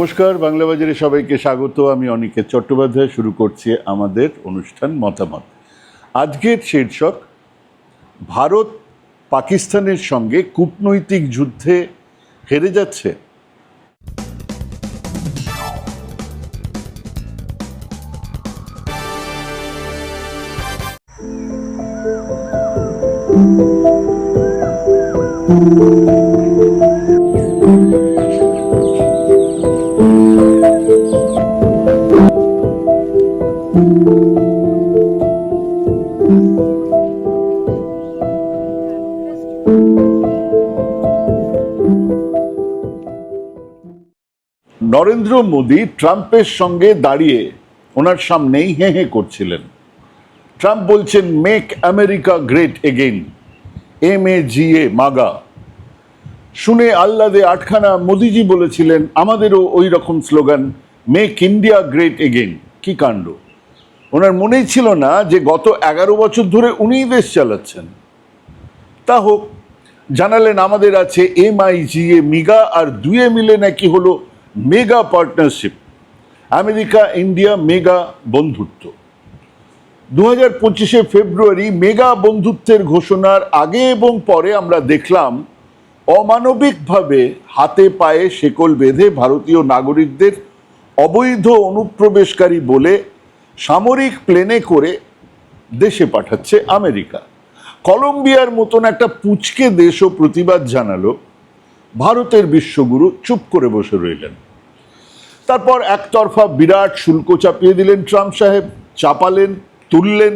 নমস্কার, বাংলা বাজারে সবাইকে স্বাগত। আমি অনিকেত চট্টোপাধ্যায়, শুরু করছি আমাদের অনুষ্ঠান মতামত। আজকের শীর্ষক, ভারত পাকিস্তানের সঙ্গে কূটনৈতিক যুদ্ধে হেরে যাচ্ছে। নরেন্দ্র মোদী ট্রাম্পের সঙ্গে দাঁড়িয়ে ওনার সামনেই হে হে করছিলেন। ট্রাম্প বলছেন make America great again M A G A MAGA শুনে আহ্লাদে আটখানা মোদিজি বলেছিলেন, আমাদেরও ওই রকম slogan make India great again কি কাণ্ড? ওনার মনেই ছিল না যে গত এগারো বছর ধরে উনিই দেশ চালাচ্ছেন। তা হোক, জানালেন, আমাদের আছে M I G A MIGA আর দুয়ে মিলে নাকি হলো mega partnership, America, India mega বন্ধুত্ব। দু হাজার পঁচিশে ফেব্রুয়ারি মেগা বন্ধুত্বের ঘোষণার আগে এবং পরে আমরা দেখলাম, অমানবিকভাবে হাতে পায়ে শেকল বেঁধে ভারতীয় নাগরিকদের অবৈধ অনুপ্রবেশকারী বলে সামরিক প্লেনে করে দেশে পাঠাচ্ছে আমেরিকা। কলম্বিয়ার মতন একটা পুচকে দেশও প্রতিবাদ জানালো ভারতের বিশ্বগুরু চুপ করে বসে রইলেন। তারপর একতরফা বিরাট শুল্ক চাপিয়ে দিলেন ট্রাম্প সাহেব, চাপালেন, তুললেন।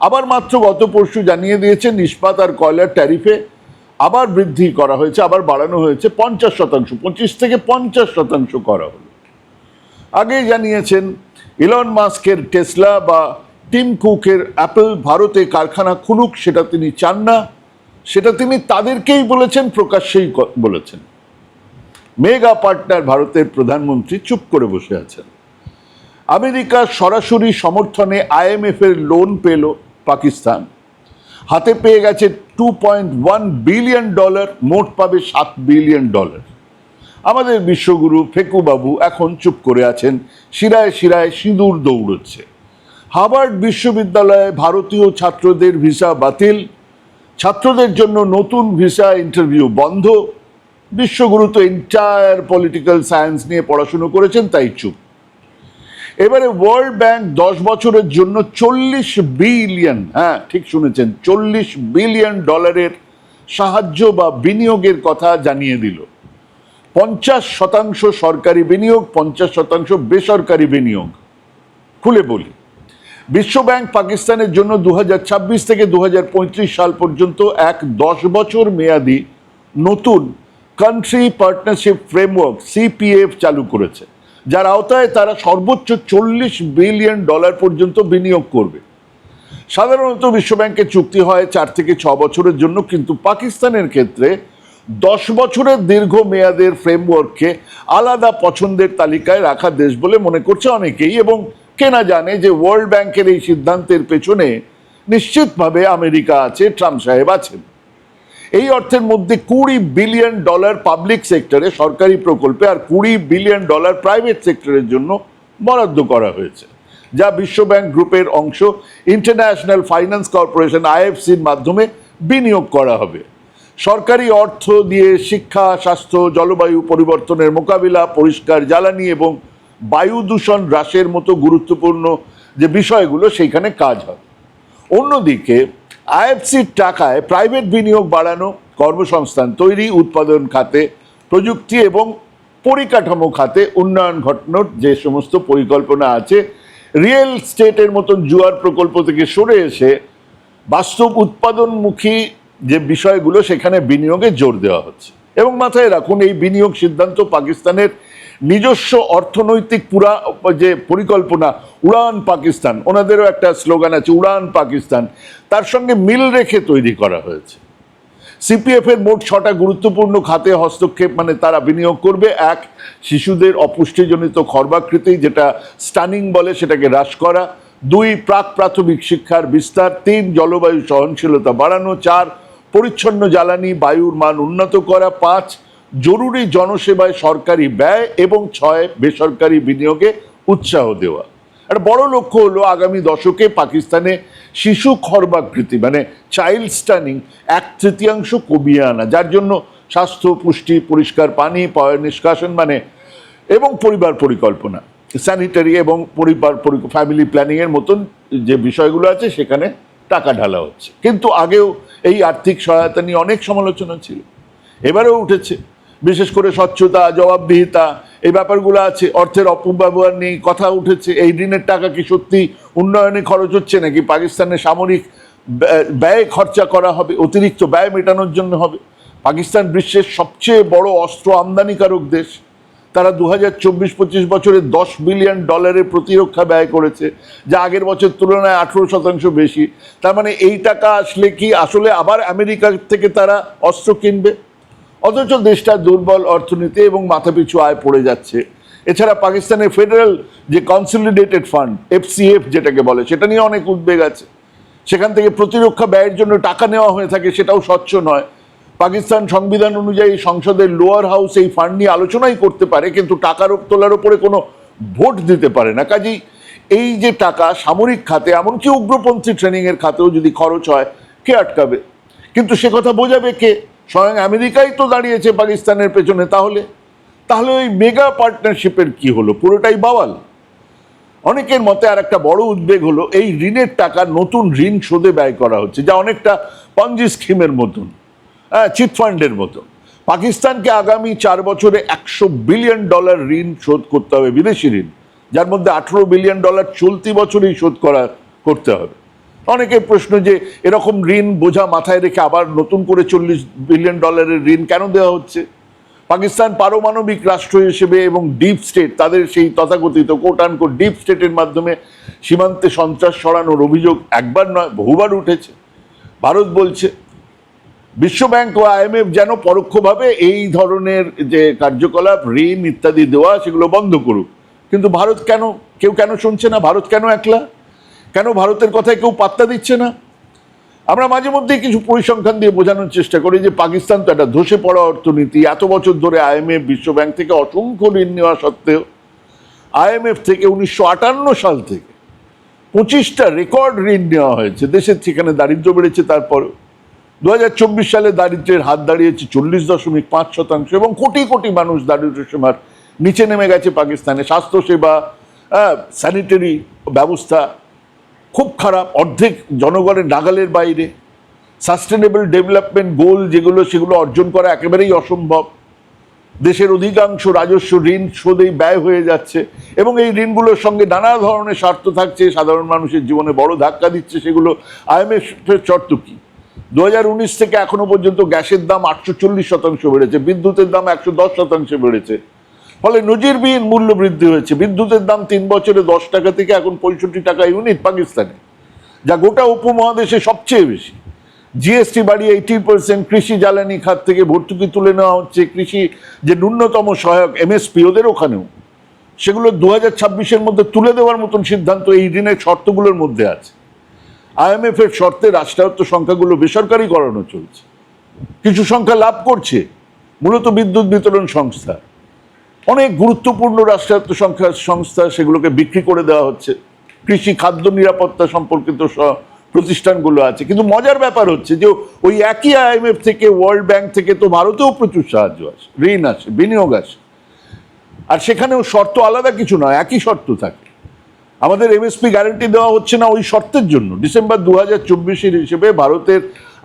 আবার মাত্র গত পরশু জানিয়ে দিয়েছেন, ইস্পাত আর কয়লার ট্যারিফে আবার বৃদ্ধি করা হয়েছে, আবার বাড়ানো হয়েছে পঞ্চাশ শতাংশ, পঁচিশ থেকে পঞ্চাশ শতাংশ করা হলো। আগে জানিয়েছেন, ইলন মাস্কের টেসলা বা টিম কুকের অ্যাপল ভারতে কারখানা খুলুক, সেটা তিনি চান না। সেটা তিনি তাদেরকেই বলেছেন, প্রকাশ্যেই বলেছেন। মেগা পার্টনার ভারতের প্রধানমন্ত্রী চুপ করে বসে আছেন। আমেরিকার সরাসরি সমর্থনে আইএমএফ এর লোন পেল পাকিস্তান। হাতে পেয়ে গেছে two point one billion dollar মোট পাবে সাত বিলিয়ন ডলার আমাদের বিশ্বগুরু ফেকুবাবু এখন চুপ করে আছেন, শিরায় শিরায় সিঁদুর দৌড়চ্ছে। হার্ভার্ড বিশ্ববিদ্যালয়ে ভারতীয় ছাত্রদের ভিসা বাতিল ছাত্রদের জন্য নতুন ভিসা ইন্টারভিউ বন্ধ। বিশ্বগুরু তো এন্টায়ার পলিটিক্যাল সায়েন্স নিয়ে পড়াশুনো করেছেন, তাই চুপ। এবারে ওয়ার্ল্ড ব্যাংক দশ বছরের জন্য চল্লিশ বিলিয়ন হ্যাঁ ঠিক শুনেছেন, চল্লিশ বিলিয়ন ডলারের সাহায্য বা বিনিয়োগের কথা জানিয়ে দিল। পঞ্চাশ শতাংশ সরকারি বিনিয়োগ, পঞ্চাশ শতাংশ বেসরকারি বিনিয়োগ। খুলে বলি। বিশ্বব্যাংক পাকিস্তানের জন্য দু হাজার ছাব্বিশ থেকে দু হাজার পঁয়ত্রিশ সাল পর্যন্ত এক দশ বছর মেয়াদি নতুন কান্ট্রি পার্টনারশিপ ফ্রেমওয়ার্ক সিপিএফ চালু করেছে। যার আওতায় তারা সর্বোচ্চ চল্লিশ বিলিয়ন ডলার পর্যন্ত বিনিয়োগ করবে। সাধারণত বিশ্বব্যাংকের চুক্তি হয় চার থেকে ছ বছরের জন্য, কিন্তু পাকিস্তানের ক্ষেত্রে দশ বছরের দীর্ঘ মেয়াদের ফ্রেমওয়ার্ককে আলাদা পছন্দের তালিকায় রাখা দেশ বলে মনে করছে অনেকেই এবং কেনা জানে যে ওয়ার্ল্ড ব্যাংকের এই সিদ্ধান্তের পেছনে নিশ্চিতভাবে আমেরিকা আছে, ট্রাম্প সাহেব আছেন। এই অর্থের মধ্যে কুড়ি বিলিয়ন ডলার পাবলিক সেক্টরে, সরকারি প্রকল্পে আর কুড়ি বিলিয়ন ডলার প্রাইভেট সেক্টরের জন্য বরাদ্দ করা হয়েছে, যা বিশ্বব্যাংক গ্রুপের অংশ। ইন্টারন্যাশনাল ফাইন্যান্স কর্পোরেশন আইএফসির মাধ্যমে বিনিয়োগ করা হবে। সরকারি অর্থ দিয়ে শিক্ষা, স্বাস্থ্য, জলবায়ু পরিবর্তনের মোকাবিলা, পরিষ্কার জ্বালানি এবং বায়ু দূষণ হ্রাসের মতো গুরুত্বপূর্ণ যে বিষয়গুলো সেইখানে কাজ হয়। অন্যদিকে আইএফসির টাকায় প্রাইভেট বিনিয়োগ বাড়ানো, কর্মসংস্থান তৈরি, উৎপাদন খাতে, প্রযুক্তি এবং পরিকাঠামো খাতে উন্নয়ন ঘটানোর যে সমস্ত পরিকল্পনা আছে, রিয়েল স্টেটের মতন জুয়ার প্রকল্প থেকে সরে এসে বাস্তব উৎপাদনমুখী যে বিষয়গুলো সেখানে বিনিয়োগে জোর দেওয়া হচ্ছে। এবং মাথায় রাখুন, এই বিনিয়োগ সিদ্ধান্ত পাকিস্তানের নিজস্ব অর্থনৈতিক পুরা, যে পরিকল্পনা, উড়ান পাকিস্তান। ওনাদেরও একটা স্লোগান আছে, উড়ান পাকিস্তান। তার সঙ্গে মিল রেখে তৈরি করা হয়েছে। সিপিএফ এর মোট ছটা গুরুত্বপূর্ণ খাতে হস্তক্ষেপ মানে তারা বিনিয়োগ করবে। এক, শিশুদের অপুষ্টিজনিত খর্বাকৃতি, যেটা স্টানিং বলে, সেটাকে হ্রাস করা। দুই, প্রাক প্রাথমিক শিক্ষার বিস্তার। তিন, জলবায়ু সহনশীলতা বাড়ানো। চার, পরিচ্ছন্ন জ্বালানি, বায়ুর মান উন্নত করা। পাঁচ জরুরি জনসেবায় সরকারি ব্যয় এবং ছয় বেসরকারি বিনিয়োগে উৎসাহ দেওয়া। একটা বড় লক্ষ্য হলো আগামী দশকে পাকিস্তানে শিশু খর্বাকৃতি মানে চাইল্ড স্টানিং এক তৃতীয়াংশ কমিয়ে আনা, যার জন্য স্বাস্থ্য, পুষ্টি, পরিষ্কার পানি, পয় নিষ্কাশন মানে এবং পরিবার পরিকল্পনা। স্যানিটারি এবং পরিবার ফ্যামিলি প্ল্যানিংয়ের মতন যে বিষয়গুলো আছে, সেখানে টাকা ঢালা হচ্ছে। কিন্তু আগেও এই আর্থিক সহায়তা নিয়ে অনেক সমালোচনা ছিল। এবারেও উঠেছে। বিশেষ করে স্বচ্ছতা, জবাবদিহিতা, এই ব্যাপারগুলো আছে, অর্থের অপব্যবহার নিয়ে কথা উঠেছে, এই ঋণের টাকা কি সত্যি উন্নয়নে খরচ হচ্ছে নাকি পাকিস্তানের সামরিক ব্যয়- ব্যয় খরচা করা হবে, অতিরিক্ত ব্যয় মেটানোর জন্য হবে? পাকিস্তান বিশ্বের সবচেয়ে বড় অস্ত্র আমদানিকারক দেশ। তারা দু হাজার চব্বিশ, পঁচিশ বছরে দশ বিলিয়ন ডলারের প্রতিরক্ষা ব্যয় করেছে, যা আগের বছর তুলনায় আঠেরো শতাংশ বেশি। তার মানে এই টাকা আসলে কি আসলে আবার আমেরিকা থেকে তারা অস্ত্র কিনবে? অথচ দেশটা দুর্বল অর্থনীতি এবং মাথাপিছু আয় পড়ে যাচ্ছে। এছাড়া পাকিস্তানের ফেডারেল যে কনসলিডেটেড ফান্ড, এফসিএফ যেটাকে বলে, সেটা নিয়ে অনেক উদ্বেগ আছে। সেখান থেকে প্রতিরক্ষা ব্যয়ের জন্য টাকা নেওয়া হয়ে থাকে সেটাও স্বচ্ছ নয়। পাকিস্তান সংবিধান অনুযায়ী সংসদের লোয়ার হাউস এই ফান্ড নিয়ে আলোচনাই করতে পারে, কিন্তু টাকার তোলার উপরে কোনো ভোট দিতে পারে না। কাজেই এই যে টাকা সামরিক খাতে, এমনকি উগ্রপন্থী ট্রেনিংয়ের খাতেও যদি খরচ হয়, কে আটকাবে? কিন্তু সে কথা বোঝাবে কে? স্বয়ং আমেরিকাই তো দাঁড়িয়েছে পাকিস্তানের পেছনে, তাহলে? তাহলে ওই মেগা পার্টনারশিপের কি হলো? পুরোটাই বাওয়াল? অনেকের মতে আর একটা বড় উদ্বেগ হলো, এই ঋণের টাকা নতুন ঋণ শোধে ব্যয় করা হচ্ছে, যা অনেকটা পঞ্জি স্কিমের মতন হ্যাঁ চিটফান্ডের মতন। পাকিস্তানকে আগামী চার বছরে একশো বিলিয়ন ডলার ঋণ শোধ করতে হবে, বিদেশি ঋণ, যার মধ্যে আঠেরো বিলিয়ন ডলার চলতি বছরেই শোধ করা, করতে হবে। অনেকের প্রশ্ন যে এরকম ঋণ বোঝা মাথায় রেখে আবার নতুন করে চল্লিশ বিলিয়ন ডলারের ঋণ কেন দেওয়া হচ্ছে? পাকিস্তান পারমাণবিক রাষ্ট্র হিসেবে এবং ডিপ স্টেট তাদের সেই তথাকথিত কোট আনকোট ডিপ স্টেটের মাধ্যমে সীমান্তে সন্ত্রাস সরানোর অভিযোগ একবার নয়, বহুবার উঠেছে। ভারত বলছে বিশ্বব্যাংক ও আইএমএফ যেন পরোক্ষভাবে এই ধরনের যে কার্যকলাপ, ঋণ ইত্যাদি দেওয়া, সেগুলো বন্ধ করুক। কিন্তু ভারত কেন, কেউ কেন শুনছে না? ভারত কেন একলা? কেন ভারতের কথায় কেউ পাত্তা দিচ্ছে না? আমরা মাঝে মধ্যে কিছু পরিসংখ্যান দিয়ে বোঝানোর চেষ্টা করি যে পাকিস্তান তো একটা ধসে পড়া অর্থনীতি, এত বছর ধরে আইএমএফ বিশ্বব্যাংক থেকে অসংখ্য ঋণ নেওয়া সত্ত্বেও আইএমএফ থেকে উনিশশো আটান্ন সাল থেকে পঁচিশটা রেকর্ড ঋণ নেওয়া হয়েছে। দেশের সেখানে দারিদ্র বেড়েছে তারপরেও। দু হাজার চব্বিশ সালে দারিদ্রের হাত দাঁড়িয়েছে চল্লিশ দশমিক পাঁচ শতাংশ এবং কোটি কোটি মানুষ দারিদ্র সীমার নিচে নেমে গেছে পাকিস্তানে। স্বাস্থ্যসেবা স্যানিটারি ব্যবস্থা খুব খারাপ, অর্ধেক জনগণের নাগালের বাইরে। সাস্টেনেবল ডেভেলপমেন্ট গোল যেগুলো, সেগুলো অর্জন করা একেবারেই অসম্ভব। দেশের অধিকাংশ রাজস্ব ঋণ শোধেই ব্যয় হয়ে যাচ্ছে এবং এই ঋণগুলোর সঙ্গে নানা ধরনের স্বার্থ থাকছে। সাধারণ মানুষের জীবনে বড় ধাক্কা দিচ্ছে সেগুলো আইএমএফের শর্ত কি? দু থেকে এখনও পর্যন্ত গ্যাসের দাম আটশো চল্লিশ শতাংশ বেড়েছে, বিদ্যুতের দাম একশো দশ শতাংশ বেড়েছে। ফলে নজিরবিহীন মূল্য বৃদ্ধি হয়েছে। বিদ্যুতের দাম তিন বছরে দশ টাকা থেকে এখন পঁয়ষট্টি টাকা ইউনিট পাকিস্তানে, যা গোটা উপমহাদেশে সবচেয়ে বেশি। জিএসটি বাড়িয়ে এইটি পার্সেন্ট কৃষি জ্বালানি খাত থেকে ভর্তুকি তুলে নেওয়া হচ্ছে। কৃষি যে ন্যূনতম সহায়ক এমএসপি, ওদের ওখানেও। সেগুলো দু হাজার ছাব্বিশের মধ্যে তুলে দেওয়ার মতন সিদ্ধান্ত এই ঋণের শর্তগুলোর মধ্যে আছে। আইএমএফ এর শর্তে রাষ্ট্রায়ত্ত সংখ্যাগুলো বেসরকারি করানো চলছে। কিছু সংখ্যা লাভ করছে, মূলত বিদ্যুৎ বিতরণ সংস্থা। অনেক গুরুত্বপূর্ণ রাষ্ট্রায়ত্ত সংখ্যা সংস্থা সেগুলোকে বিক্রি করে দেওয়া হচ্ছে। কৃষি খাদ্য নিরাপত্তা সম্পর্কিত প্রতিষ্ঠানগুলো আছে। কিন্তু মজার ব্যাপার হচ্ছে যে ওই একই আইএমএফ থেকে, ওয়ার্ল্ড ব্যাংক থেকে তো ভারতেও প্রচুর সাহায্য আসে, ঋণ আসে, বিনিয়োগ আসে। আর সেখানেও শর্ত আলাদা কিছু নয়, একই শর্ত থাকে। আমাদের এমএসপি গ্যারান্টি দেওয়া হচ্ছে না ওই শর্তের জন্য। ডিসেম্বর দু হাজার চব্বিশের হিসেবে ভারতের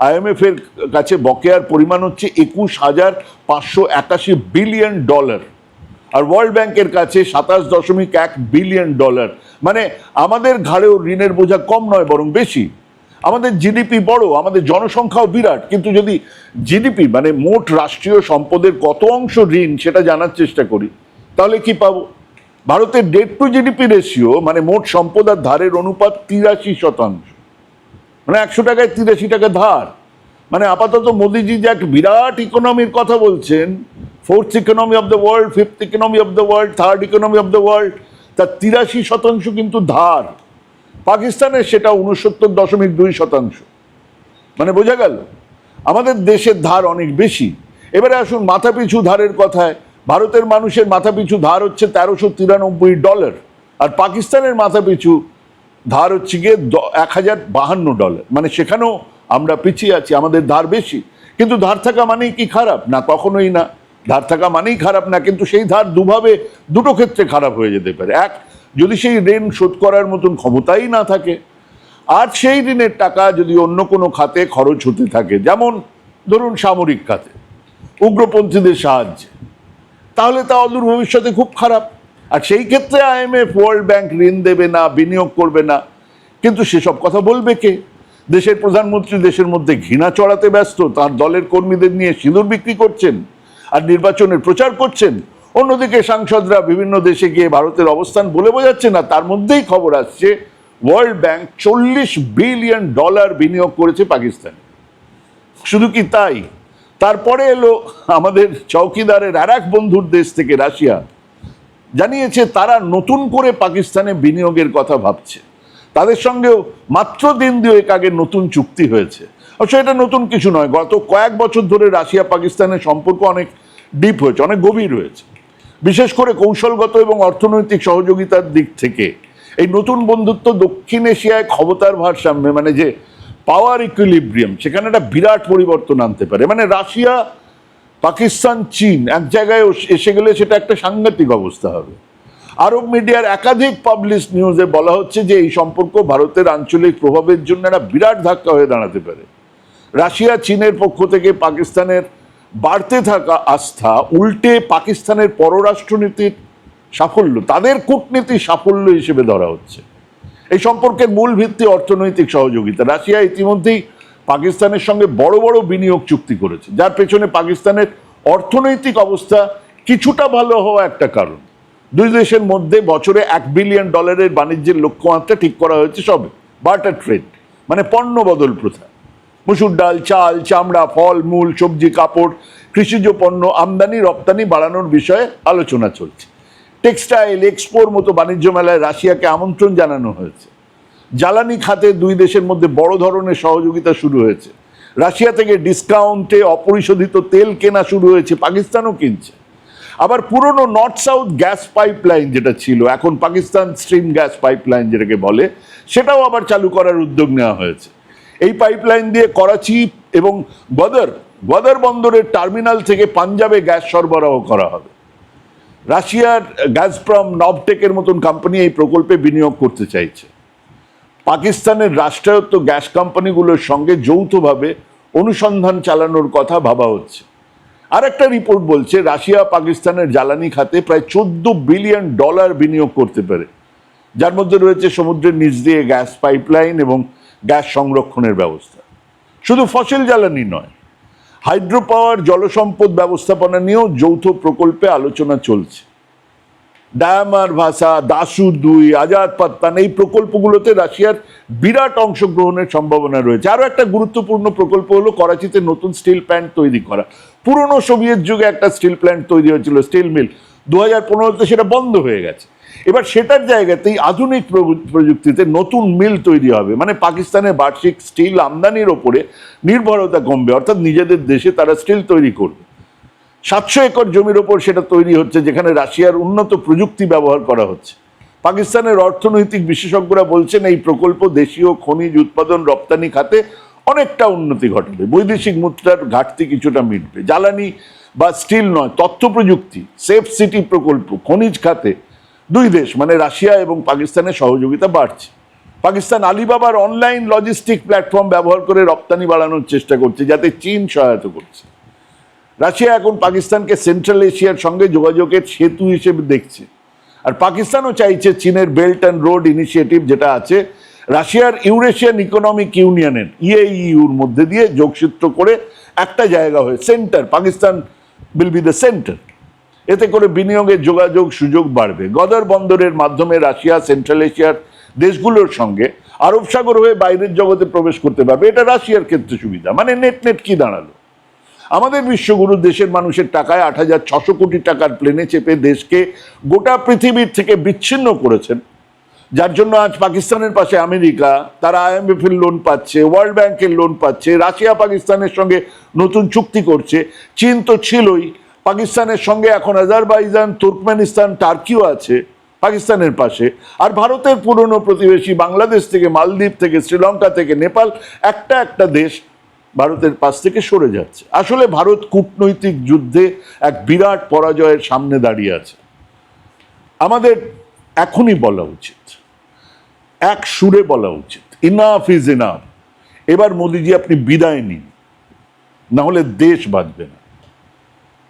আইএমএফ এর কাছে বকেয়ার পরিমাণ হচ্ছে একুশ হাজার পাঁচশো একাশি বিলিয়ন ডলার। আর ওয়ার্ল্ড ব্যাংকের কাছে সাতাশ দশমিক এক বিলিয়ন ডলার মানে আমাদের ঘাড়েও ঋণের বোঝা কম নয়, বরং বেশি। আমাদের জিডিপি বড়, আমাদের জনসংখ্যাও বিরাট। কিন্তু যদি জিডিপি মানে মোট রাষ্ট্রীয় সম্পদের কত অংশ ঋণ, সেটা জানার চেষ্টা করি। তাহলে কি পাবো? ভারতের ডেট টু জিডিপি রেশিও মানে মোট সম্পদ আর ধারের অনুপাত তিরাশি শতাংশ। মানে একশো টাকায় তিরাশি টাকা ধার। মানে আপাতত মোদিজি যে এক বিরাট ইকোনমির কথা বলছেন fourth economy of the world fifth economy of the world third economy of the world তার তিরাশি শতাংশ কিন্তু ধার। পাকিস্তানের সেটা উনসত্তর দশমিক দুই শতাংশ। মানে বোঝা গেল, আমাদের দেশের ধার অনেক বেশি। এবারে আসুন মাথাপিছু ধারের কথায়, ভারতের মানুষের মাথাপিছু ধার হচ্ছে তেরোশো তিরানব্বই ডলার, আর পাকিস্তানের মাথাপিছু ধার হচ্ছে গিয়ে এক হাজার বাহান্ন ডলার। মানে সেখানেও আমরা পিছিয়ে আছি, আমাদের ধার বেশি। কিন্তু ধার থাকা মানেই কি খারাপ? না, কখনোই না। ধার থাকা মানেই খারাপ না, কিন্তু সেই ধার দুভাবে দুটো ক্ষেত্রে খারাপ হয়ে যেতে পারে। এক, যদি সেই ঋণ শোধ করার মতন ক্ষমতাই না থাকে, আর সেই ঋণের টাকা যদি অন্য কোনো খাতে খরচ হতে থাকে, যেমন ধরুন সামরিক খাতে, উগ্রপন্থীদের সাহায্যে, তাহলে তা অদূর ভবিষ্যতে খুব খারাপ। আর সেই ক্ষেত্রে আইএমএফ ওয়ার্ল্ড ব্যাংক ঋণ দেবে না, বিনিয়োগ করবে না। কিন্তু সেসব কথা বলবে কে? দেশের প্রধানমন্ত্রী দেশের মধ্যে ঘৃণা চড়াতে ব্যস্ত, তার দলের কর্মীদের নিয়ে সিঁদুর বিক্রি করছেন। আর নির্বাচনের প্রচার করছেন। অন্যদিকে সাংসদরা বিভিন্ন দেশে গিয়ে ভারতের অবস্থান বলে বোঝাচ্ছে না তার মধ্যেই খবর আসছে ওয়ার্ল্ড ব্যাংক চল্লিশ বিলিয়ন ডলার বিনিয়োগ করেছে পাকিস্তানে। শুধু কি তাই? তারপরে এলো আমাদের চৌকিদারের আর এক বন্ধুর দেশ থেকে রাশিয়া। জানিয়েছে তারা নতুন করে পাকিস্তানে বিনিয়োগের কথা ভাবছে। তাদের সঙ্গেও মাত্র দিন দুয়েক আগে নতুন চুক্তি হয়েছে। অবশ্য এটা নতুন কিছু নয়। গত কয়েক বছর ধরে রাশিয়া, পাকিস্তানের সম্পর্ক অনেক ডিপ হয়েছে, অনেক গভীর হয়েছে। বিশেষ করে কৌশলগত এবং অর্থনৈতিক সহযোগিতার দিক থেকে এই নতুন বন্ধুত্ব দক্ষিণ এশিয়ায় ক্ষমতার ভারসাম্যে মানে যে পাওয়ার ইকুইলিব্রিয়াম সেখানে একটা বিরাট পরিবর্তন আনতে পারে। মানে রাশিয়া, পাকিস্তান, চীন এক জায়গায় এসে গেলে সেটা একটা সাংঘাতিক অবস্থা হবে। আরব মিডিয়ার একাধিক পাবলিশ নিউজে বলা হচ্ছে যে এই সম্পর্ক ভারতের আঞ্চলিক প্রভাবের জন্য একটা বিরাট ধাক্কা হয়ে দাঁড়াতে পারে। রাশিয়া, চীনের পক্ষ থেকে পাকিস্তানের বাড়তে থাকা আস্থা, উল্টে পাকিস্তানের পররাষ্ট্রনীতির সাফল্য, তাদের কূটনীতির সাফল্য হিসেবে ধরা হচ্ছে। এই সম্পর্কের মূল ভিত্তি অর্থনৈতিক সহযোগিতা। রাশিয়া ইতিমধ্যেই পাকিস্তানের সঙ্গে বড় বড় বিনিয়োগ চুক্তি করেছে, যার পেছনে পাকিস্তানের অর্থনৈতিক অবস্থা কিছুটা ভালো হওয়া একটা কারণ। দুই দেশের মধ্যে বছরে এক বিলিয়ন ডলারের বাণিজ্যের লক্ষ্যমাত্রা ঠিক করা হয়েছে সবে বার্টার ট্রেড মানে পণ্য বদল প্রথা। মুসুর ডাল, চাল, চামড়া, ফল, মূল, সবজি, কাপড়, কৃষিজ পণ্য, আমদানি, রপ্তানি বাড়ানোর বিষয়ে আলোচনা চলছে। টেক্সটাইল, এক্সপোর মতো বাণিজ্য মেলায় রাশিয়াকে আমন্ত্রণ জানানো হয়েছে। জ্বালানি খাতে দুই দেশের মধ্যে বড় ধরনের সহযোগিতা শুরু হয়েছে। রাশিয়া থেকে ডিসকাউন্টে অপরিশোধিত তেল কেনা শুরু হয়েছে, পাকিস্তানও কিনছে। আবার পুরনো নর্থ সাউথ গ্যাস পাইপলাইন যেটা ছিল, এখন পাকিস্তান স্ট্রিম গ্যাস পাইপলাইন যেটাকে বলে, সেটাও আবার চালু করার উদ্যোগ নেওয়া হয়েছে। এই পাইপলাইন দিয়ে করাচি এবং গদর গদর বন্দরের টার্মিনাল থেকে পাঞ্জাবে গ্যাস সরবরাহ করা হবে। রাশিয়ার গ্যাস গ্যাসপ্রম নবটেকের মতন কোম্পানি এই প্রকল্পে বিনিয়োগ করতে চাইছে। পাকিস্তানের রাষ্ট্রায়ত্ত গ্যাস কোম্পানিগুলোর সঙ্গে যৌথভাবে অনুসন্ধান চালানোর কথা ভাবা হচ্ছে। আর একটা রিপোর্ট বলছে, রাশিয়া পাকিস্তানের জ্বালানি খাতে প্রায় চোদ্দ বিলিয়ন ডলার বিনিয়োগ করতে পারে। যার মধ্যে রয়েছে সমুদ্রের নিচ দিয়ে গ্যাস পাইপলাইন এবং গ্যাস সংরক্ষণের ব্যবস্থা। শুধু ফসিল জ্বালানি নয় হাইড্রো পাওয়ার জলসম্পদ ব্যবস্থাপনা নিয়েও যৌথ প্রকল্পে আলোচনা চলছে। ডায়ামার ভাষা, দাসু দুই, আজাদ পাত্তান এই প্রকল্পগুলোতে রাশিয়ার বিরাট অংশগ্রহণের সম্ভাবনা রয়েছে। আরও একটা গুরুত্বপূর্ণ প্রকল্প হলো করাচিতে নতুন স্টিল প্ল্যান্ট তৈরি করা। পুরনো সোভিয়েত যুগে একটা স্টিল প্ল্যান্ট তৈরি হয়েছিল, স্টিল মিল। দু হাজার পনেরোতে সেটা বন্ধ হয়ে গেছে। এবার সেটার জায়গাতেই আধুনিক প্রযুক্তিতে নতুন মিল তৈরি হবে। মানে পাকিস্তানের বার্ষিক স্টিল আমদানির ওপরে নির্ভরতা কমবে। অর্থাৎ নিজেদের দেশে তারা স্টিল তৈরি করবে। সাতশো একর জমির ওপর সেটা তৈরি হচ্ছে, যেখানে রাশিয়ার উন্নত প্রযুক্তি ব্যবহার করা হচ্ছে। পাকিস্তানের অর্থনৈতিক বিশেষজ্ঞরা বলছেন, এই প্রকল্প দেশীয় খনিজ উৎপাদন রপ্তানি খাতে অনেকটা উন্নতি ঘটাবে। বৈদেশিক মুদ্রার ঘাটতি কিছুটা মিটবে। জ্বালানি বা স্টিল নয় তথ্য প্রযুক্তি সেফ সিটি প্রকল্প, খনিজ খাতে দুই দেশ মানে রাশিয়া এবং পাকিস্তানের সহযোগিতা বাড়ছে। পাকিস্তান আলিবাবার অনলাইন লজিস্টিক প্ল্যাটফর্ম ব্যবহার করে রপ্তানি বাড়ানোর চেষ্টা করছে, যাতে চীন সহায়তা করছে। রাশিয়া এখন পাকিস্তানকে সেন্ট্রাল এশিয়ার সঙ্গে যোগাযোগের সেতু হিসেবে দেখছে। আর পাকিস্তানও চাইছে চীনের বেল্ট অ্যান্ড রোড ইনিশিয়েটিভ যেটা আছে, রাশিয়ার ইউরেশিয়ান ইকোনমিক ইউনিয়নের ইএইউর মধ্যে দিয়ে যোগসূত্র করে একটা জায়গা হয়ে centre Pakistan will be the centre এতে করে বিনিয়োগের যোগাযোগ সুযোগ বাড়বে। গদর বন্দরের মাধ্যমে রাশিয়া, সেন্ট্রাল এশিয়ার দেশগুলোর সঙ্গে আরব সাগর হয়ে বাইরের জগতে প্রবেশ করতে পারবে। এটা রাশিয়ার ক্ষেত্রে সুবিধা। মানে নেট নেট কি দাঁড়াল? আমাদের বিশ্বগুরু দেশের মানুষের টাকায় আট হাজার ছশো কোটি টাকার প্লেনে চেপে দেশকে গোটা পৃথিবীর থেকে বিচ্ছিন্ন করেছেন। যার জন্য আজ পাকিস্তানের পাশে আমেরিকা, তারা আইএমএফ এর লোন পাচ্ছে ওয়ার্ল্ড ব্যাংকের লোন পাচ্ছে, রাশিয়া, পাকিস্তানের সঙ্গে নতুন চুক্তি করছে। চীন তো ছিলই পাকিস্তানের সঙ্গে এখন আজারবাইজান, তুর্কমেনিস্তান, টার্কিও আছে পাকিস্তানের পাশে। আর ভারতের পুরনো প্রতিবেশী বাংলাদেশ থেকে, মালদ্বীপ থেকে, শ্রীলঙ্কা থেকে, নেপাল, একটা একটা দেশ ভারতের পাশ থেকে সরে যাচ্ছে। আসলে ভারত কূটনৈতিক যুদ্ধে এক বিরাট পরাজয়ের সামনে দাঁড়িয়ে আছে। আমাদের এখনই বলা উচিত। এক সুরে বলা উচিত। ইনাফ ইজ ইনাফ এবার মোদিজি, আপনি বিদায় নিন। না হলে দেশ বাঁচবে না।